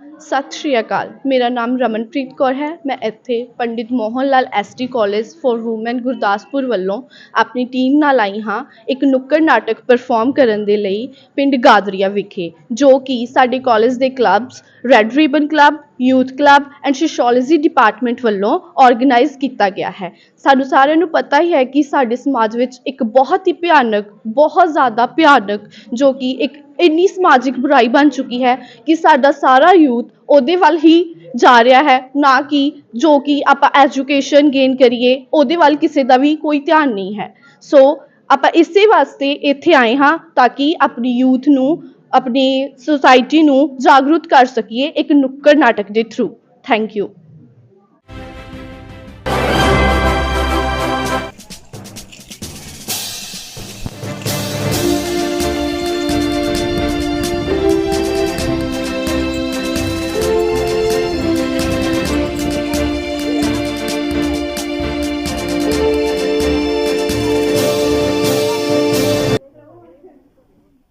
ਸਤਿ ਸ਼੍ਰੀ ਅਕਾਲ। ਮੇਰਾ ਨਾਮ ਰਮਨਪ੍ਰੀਤ ਕੌਰ ਹੈ। ਮੈਂ ਇੱਥੇ Pandit Mohan Lal S T college for women Gurdaspur ਵੱਲੋਂ ਆਪਣੀ ਟੀਮ ਨਾਲ ਆਈ ਹਾਂ ਇੱਕ ਨੁੱਕੜ ਨਾਟਕ ਪਰਫਾਰਮ ਕਰਨ ਦੇ ਲਈ ਪਿੰਡ ਗਾਦਰੀਆ ਵਿਖੇ, ਜੋ ਕਿ ਸਾਡੇ ਕੋਲਜ ਦੇ clubs red ribbon club youth club and sociology department ਵੱਲੋਂ ਆਰਗੇਨਾਈਜ਼ ਕੀਤਾ ਗਿਆ ਹੈ। ਸਾਨੂੰ ਸਾਰਿਆਂ ਨੂੰ ਪਤਾ ਹੀ ਹੈ ਕਿ ਸਾਡੇ ਸਮਾਜ ਵਿੱਚ ਇੱਕ ਬਹੁਤ ਹੀ ਭਿਆਨਕ, ਬਹੁਤ ਜ਼ਿਆਦਾ ਭਿਆਨਕ ਜੋ ਕਿ ਇੱਕ ਇੰਨੀ ਸਮਾਜਿਕ ਬੁਰਾਈ ਬਣ ਚੁੱਕੀ ਹੈ ਕਿ ਸਾਡਾ ਸਾਰਾ ਯੂਥ ਉਹਦੇ ਵੱਲ ਹੀ ਜਾ ਰਿਹਾ ਹੈ, ਨਾ ਕਿ ਜੋ ਕਿ ਆਪਾਂ ਐਜੂਕੇਸ਼ਨ ਗੇਨ ਕਰੀਏ, ਉਹਦੇ ਵੱਲ ਕਿਸੇ ਦਾ ਵੀ ਕੋਈ ਧਿਆਨ ਨਹੀਂ ਹੈ। ਸੋ ਆਪਾਂ ਇਸੇ ਵਾਸਤੇ ਇੱਥੇ ਆਏ ਹਾਂ ਤਾਂ ਕਿ ਆਪਣੀ ਯੂਥ ਨੂੰ ਆਪਣੀ ਸੁਸਾਇਟੀ ਨੂੰ ਜਾਗਰੂਕ ਕਰ ਸਕੀਏ ਇੱਕ ਨੁੱਕੜ ਨਾਟਕ ਦੇ ਥਰੂ ਥੈਂਕ ਯੂ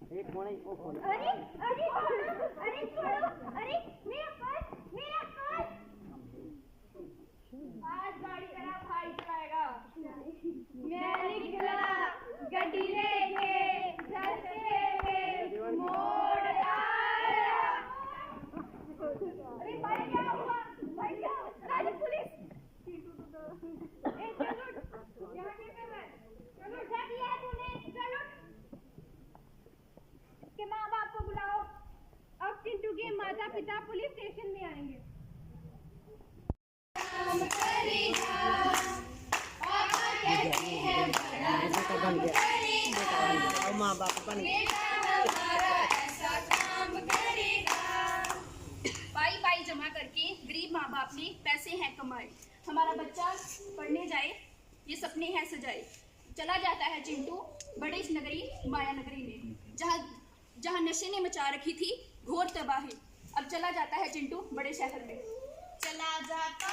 अरे अरे अरे छोड़ो अरे मेरा पिता पुलिस स्टेशन में आएँगे। माँ बाप बन पाई पाई जमा करके गरीब माँ बाप ने पैसे हैं कमाए। हमारा बच्चा पढ़ने जाए, ये सपने हैं सजाए। चला जाता है चिंटू बड़े नगरी, माया नगरी में, जहाँ जहाँ नशे ने मचा रखी थी घोर तबाही। अब चला जाता है चिंटू बड़े शहर में चला जाता